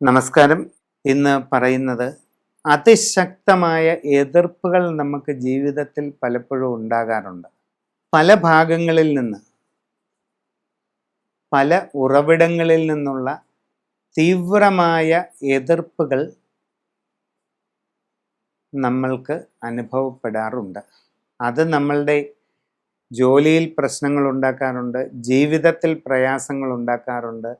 നമസ്കാരം. ഇന്ന് പറയുന്നത് അതിശക്തമായ എതിർപ്പുകൾ നമുക്ക് ജീവിതത്തിൽ പലപ്പോഴും ഉണ്ടാകാറുണ്ട്. പല ഭാഗങ്ങളിൽ നിന്ന് പല ഉറവിടങ്ങളിൽ നിന്നുള്ള തീവ്രമായ എതിർപ്പുകൾ നമ്മൾക്ക് അനുഭവപ്പെടാറുണ്ട്. അത് നമ്മളുടെ ജോലിയിൽ പ്രശ്നങ്ങൾ ഉണ്ടാക്കാറുണ്ട് ജീവിതത്തിൽ പ്രയാസങ്ങൾ ഉണ്ടാക്കാറുണ്ട്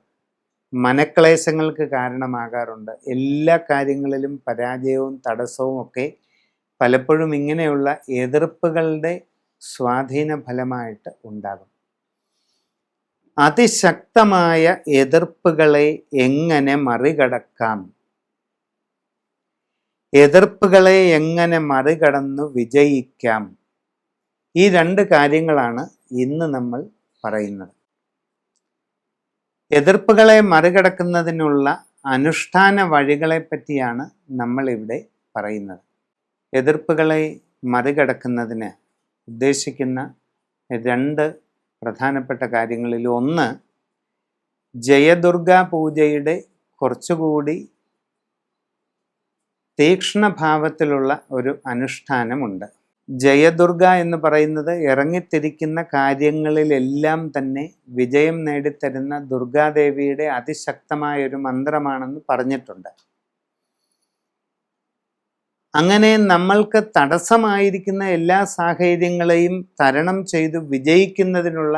മനക്ലേശങ്ങൾക്ക് കാരണമാകാറുണ്ട്. എല്ലാ കാര്യങ്ങളിലും പരാജയവും തടസ്സവും ഒക്കെ പലപ്പോഴും ഇങ്ങനെയുള്ള എതിർപ്പുകളുടെ സ്വാധീന ഫലമായിട്ട് ഉണ്ടാകും. അതിശക്തമായ എതിർപ്പുകളെ എങ്ങനെ മറികടക്കാം? എതിർപ്പുകളെ എങ്ങനെ മറികടന്ന് വിജയിക്കാം? ഈ രണ്ട് കാര്യങ്ങളാണ് ഇന്ന് നമ്മൾ പറയുന്നത്. എതിർപ്പുകളെ മറികടക്കുന്നതിനുള്ള അനുഷ്ഠാന വഴികളെ പറ്റിയാണ് നമ്മൾ ഇവിടെ പറയുന്നത്. എതിർപ്പുകളെ മറികടക്കുന്നതിന് ഉദ്ദേശിക്കുന്ന രണ്ട് പ്രധാനപ്പെട്ട കാര്യങ്ങളിൽ ഒന്ന് ജയദുർഗാ പൂജയുടെ കുറച്ചുകൂടി തീക്ഷ്ണഭാവത്തിലുള്ള ഒരു അനുഷ്ഠാനമുണ്ട്. ജയദുർഗ എന്ന് പറയുന്നത് ഇറങ്ങിത്തിരിക്കുന്ന കാര്യങ്ങളിലെല്ലാം തന്നെ വിജയം നേടിത്തരുന്ന ദുർഗാദേവിയുടെ അതിശക്തമായ ഒരു മന്ത്രമാണെന്ന് പറഞ്ഞിട്ടുണ്ട്. അങ്ങനെ നമ്മൾക്ക് തടസ്സമായിരിക്കുന്ന എല്ലാ സാഹചര്യങ്ങളെയും തരണം ചെയ്തു വിജയിക്കുന്നതിനുള്ള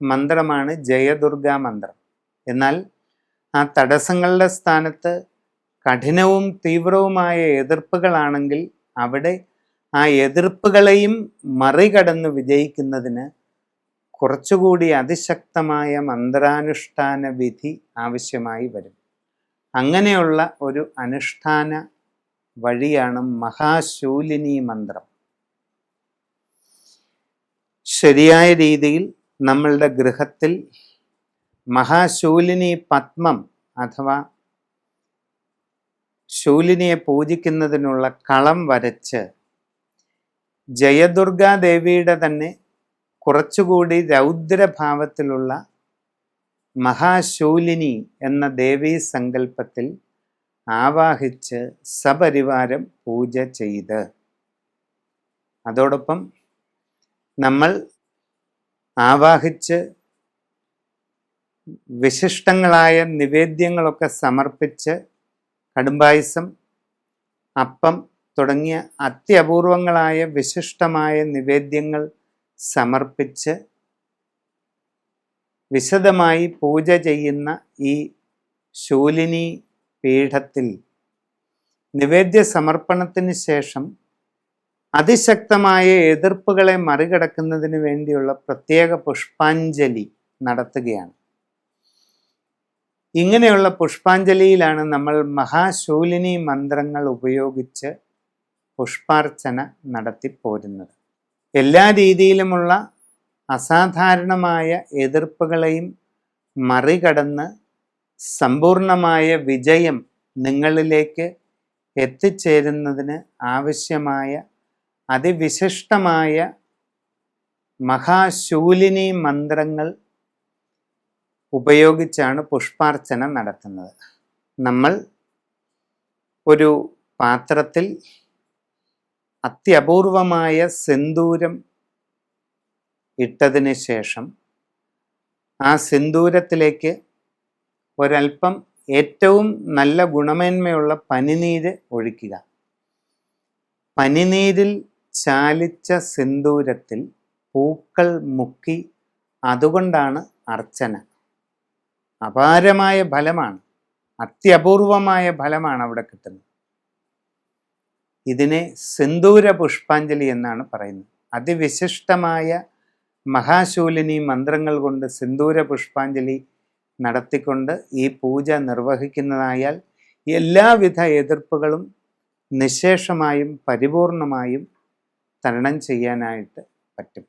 മന്ത്രമാണ് ജയദുർഗ മന്ത്രം. എന്നാൽ ആ തടസ്സങ്ങളുടെ സ്ഥാനത്ത് കഠിനവും തീവ്രവുമായ എതിർപ്പുകളാണെങ്കിൽ അവിടെ ആ എതിർപ്പുകളെയും മറികടന്ന് വിജയിക്കുന്നതിന് കുറച്ചുകൂടി അതിശക്തമായ മന്ത്രാനുഷ്ഠാന വിധി ആവശ്യമായി വരും. അങ്ങനെയുള്ള ഒരു അനുഷ്ഠാന വഴിയാണ് മഹാശൂലിനി മന്ത്രം. ശരിയായ രീതിയിൽ നമ്മളുടെ ഗൃഹത്തിൽ മഹാശൂലിനി പത്മം അഥവാ ശൂലിനിയെ പൂജിക്കുന്നതിനുള്ള കളം വരച്ച് ജയദുർഗാദേവിയുടെ തന്നെ കുറച്ചുകൂടി രൗദ്രഭാവത്തിലുള്ള മഹാശൂലിനി എന്ന ദേവീ സങ്കല്പത്തിൽ ആവാഹിച്ച് സപരിവാരം പൂജ ചെയ്ത്. അതോടൊപ്പം നമ്മൾ ആവാഹിച്ച് വിശിഷ്ടങ്ങളായ നിവേദ്യങ്ങളൊക്കെ സമർപ്പിച്ച് കടുംബായസം അപ്പം തുടങ്ങിയ അത്യപൂർവങ്ങളായ വിശിഷ്ടമായ നിവേദ്യങ്ങൾ സമർപ്പിച്ച് വിശദമായി പൂജ ചെയ്യുന്ന ഈ ശൂലിനി പീഠത്തിൽ നിവേദ്യ സമർപ്പണത്തിന് ശേഷം അതിശക്തമായ എതിർപ്പുകളെ മറികടക്കുന്നതിന് വേണ്ടിയുള്ള പ്രത്യേക പുഷ്പാഞ്ജലി നടത്തുകയാണ്. ഇങ്ങനെയുള്ള പുഷ്പാഞ്ജലിയിലാണ് നമ്മൾ മഹാശൂലിനി മന്ത്രങ്ങൾ ഉപയോഗിച്ച് പുഷ്പാർച്ചന നടത്തിപ്പോരുന്നത്. എല്ലാ രീതിയിലുമുള്ള അസാധാരണമായ എതിർപ്പുകളെയും മറികടന്ന് സമ്പൂർണമായ വിജയം നിങ്ങളിലേക്ക് എത്തിച്ചേരുന്നതിന് ആവശ്യമായ അതിവിശിഷ്ടമായ മഹാശൂലിനി മന്ത്രങ്ങൾ ഉപയോഗിച്ചാണ് പുഷ്പാർച്ചന നടത്തുന്നത്. നമ്മൾ ഒരു പാത്രത്തിൽ അത്യപൂർവമായ സിന്ദൂരം ഇട്ടതിന് ശേഷം ആ സിന്ദൂരത്തിലേക്ക് ഒരൽപ്പം ഏറ്റവും നല്ല ഗുണമേന്മയുള്ള പനിനീര് ഒഴിക്കുക. പനിനീരിൽ ചാലിച്ച സിന്ദൂരത്തിൽ പൂക്കൾ മുക്കി അതുകൊണ്ടാണ് അർച്ചന. അപാരമായ ഫലമാണ്. അത്യപൂർവമായ ഫലമാണ് അവിടെ കിട്ടുന്നത്. ഇതിനെ സിന്ദൂര പുഷ്പാഞ്ജലി എന്നാണ് പറയുന്നത്. അതിവിശിഷ്ടമായ മഹാശൂലിനി മന്ത്രങ്ങൾ കൊണ്ട് സിന്ദൂര പുഷ്പാഞ്ജലി നടത്തിക്കൊണ്ട് ഈ പൂജ നിർവഹിക്കുന്നതായാൽ എല്ലാവിധ എതിർപ്പുകളും നിശേഷമായും പരിപൂർണമായും തരണം ചെയ്യാനായിട്ട് പറ്റും.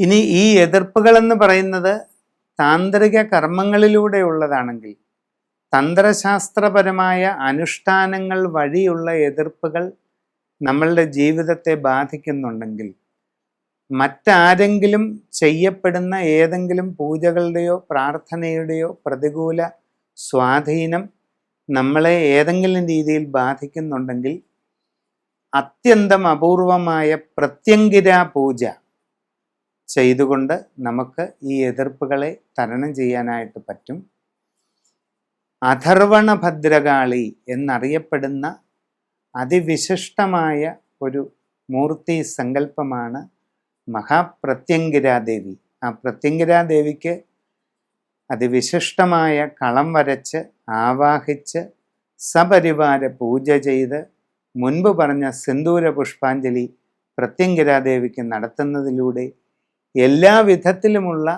ഇനി ഈ എതിർപ്പുകളെന്ന് പറയുന്നത് താന്ത്രിക കർമ്മങ്ങളിലൂടെ ഉള്ളതാണെങ്കിൽ തന്ത്രശാസ്ത്രപരമായ അനുഷ്ഠാനങ്ങൾ വഴിയുള്ള എതിർപ്പുകൾ നമ്മളുടെ ജീവിതത്തെ ബാധിക്കുന്നുണ്ടെങ്കിൽ മറ്റാരെങ്കിലും ചെയ്യപ്പെടുന്ന ഏതെങ്കിലും പൂജകളുടെയോ പ്രാർത്ഥനയുടെയോ പ്രതികൂല സ്വാധീനം നമ്മളെ ഏതെങ്കിലും രീതിയിൽ ബാധിക്കുന്നുണ്ടെങ്കിൽ അത്യന്തം അപൂർവമായ പ്രത്യങ്കിര പൂജ ചെയ്തുകൊണ്ട് നമുക്ക് ഈ എതിർപ്പുകളെ തരണം ചെയ്യാനായിട്ട് പറ്റും. അഥർവണ ഭദ്രകാളി എന്നറിയപ്പെടുന്ന അതിവിശിഷ്ടമായ ഒരു മൂർത്തി സങ്കല്പമാണ് മഹാപ്രത്യങ്കിരാദേവി. ആ പ്രത്യങ്കിരാദേവിക്ക് അതിവിശിഷ്ടമായ കളം വരച്ച് ആവാഹിച്ച് സപരിവാര പൂജ ചെയ്ത് മുൻപ് പറഞ്ഞ സിന്ദൂര പുഷ്പാഞ്ജലി പ്രത്യങ്കിരാദേവിക്ക് നടത്തുന്നതിലൂടെ എല്ലാ വിധത്തിലുമുള്ള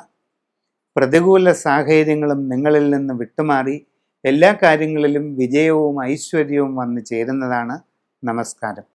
പ്രതികൂല സാഹചര്യങ്ങളും നിങ്ങളിൽ നിന്ന് വിട്ടുമാറി എല്ലാ കാര്യങ്ങളിലും വിജയവും ഐശ്വര്യവും വന്നു ചേരുന്നതാണ് നമസ്കാരം.